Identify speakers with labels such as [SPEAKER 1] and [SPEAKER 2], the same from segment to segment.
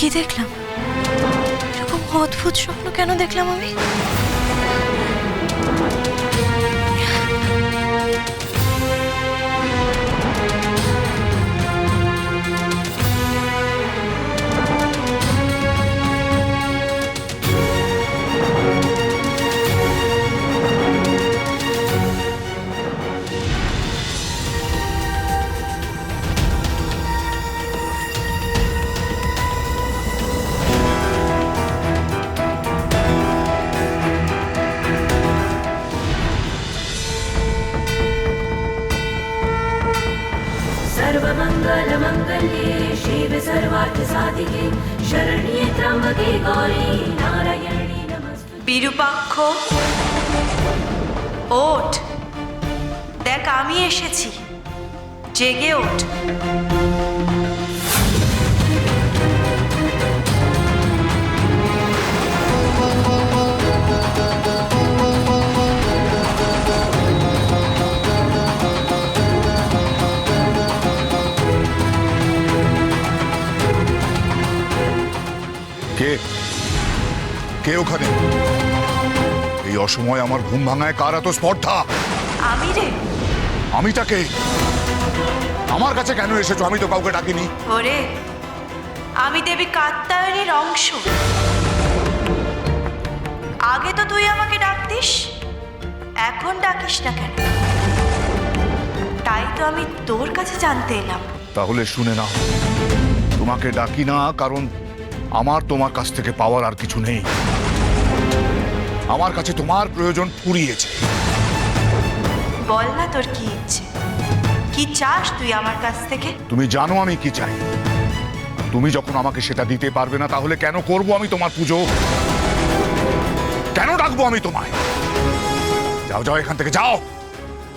[SPEAKER 1] কি দেখলাম? এরকম অদ্ভুত স্বপ্ন কেন দেখলাম আমি?
[SPEAKER 2] सर्वमङ्गलमङ्गल्ये शिव सर्वार्थसाधिके शरण्ये त्र्यम्बके गौरी नारायणी नमस्तु
[SPEAKER 1] বিরূপাক্ষ ওঠ দেখ আমি এসেছি জেগে ওঠ
[SPEAKER 3] কে কে ওখানে? এই অসময় আমার ঘুম ভাঙায় কার এত স্পর্ধা?
[SPEAKER 1] আমি রে।
[SPEAKER 3] আমি তাকে? আমার কাছে কেন এসেছ? আমি তো কাউকে ডাকিনি।
[SPEAKER 1] ওরে আমি দেবী কাত্তায়নীর অংশ। আগে তো তুই আমাকে ডাকতিস এখন ডাকিস না কেন? তাই তো আমি তোর কাছে জানতে এলাম।
[SPEAKER 3] তাহলে শুনে নাও। তোমাকে ডাকি না কারণ আমার তোমার কাছ থেকে পাওয়ার আর কিছু নেই। আমার কাছে তোমার প্রয়োজন ফুরিয়েছে।
[SPEAKER 1] বল না তোর কি ইচ্ছে। কি চাস তুই আমার কাছ থেকে?
[SPEAKER 3] তুমি জানো আমি কি চাই। তুমি যখন আমাকে সেটা দিতে পারবে না তাহলে কেন করব আমি তোমার পুজো? কেন ডাকবো আমি তোমায়? যাও যাও এখান থেকে যাও।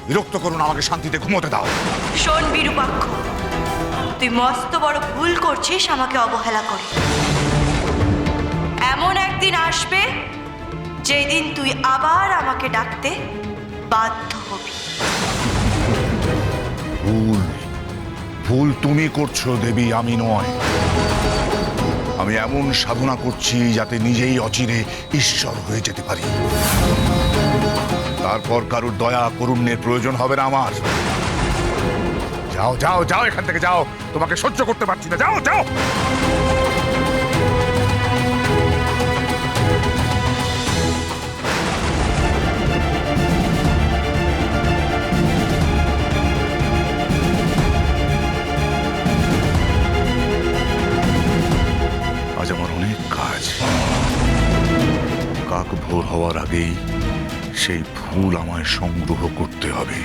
[SPEAKER 3] বিরক্ত করুন আমাকে শান্তিতে ঘুমোতে দাও।
[SPEAKER 1] শোন বিরূপাক্ষ তুই মস্ত বড় ভুল করছিস আমাকে অবহেলা করে। এমন একদিন আসবে যেদিন তুই আবার আমাকে ডাকতে বাধ্য হবি।
[SPEAKER 3] ভুল ভুল তুমি করছ দেবী আমি নয়। আমি এমন সাধনা করছি যাতে নিজেই অচিরে ঈশ্বর হয়ে যেতে পারি। তারপর কারুর দয়া, করুণ্যের প্রয়োজন হবে না আমার। যাও যাও যাও এখান থেকে, যাও। তোমাকে সহ্য করতে পারছি না। যাও যাও। আজ আমার অনেক কাজ। কাক ভোর হওয়ার আগেই সেই ফুল আমায় সংগ্রহ করতে হবে।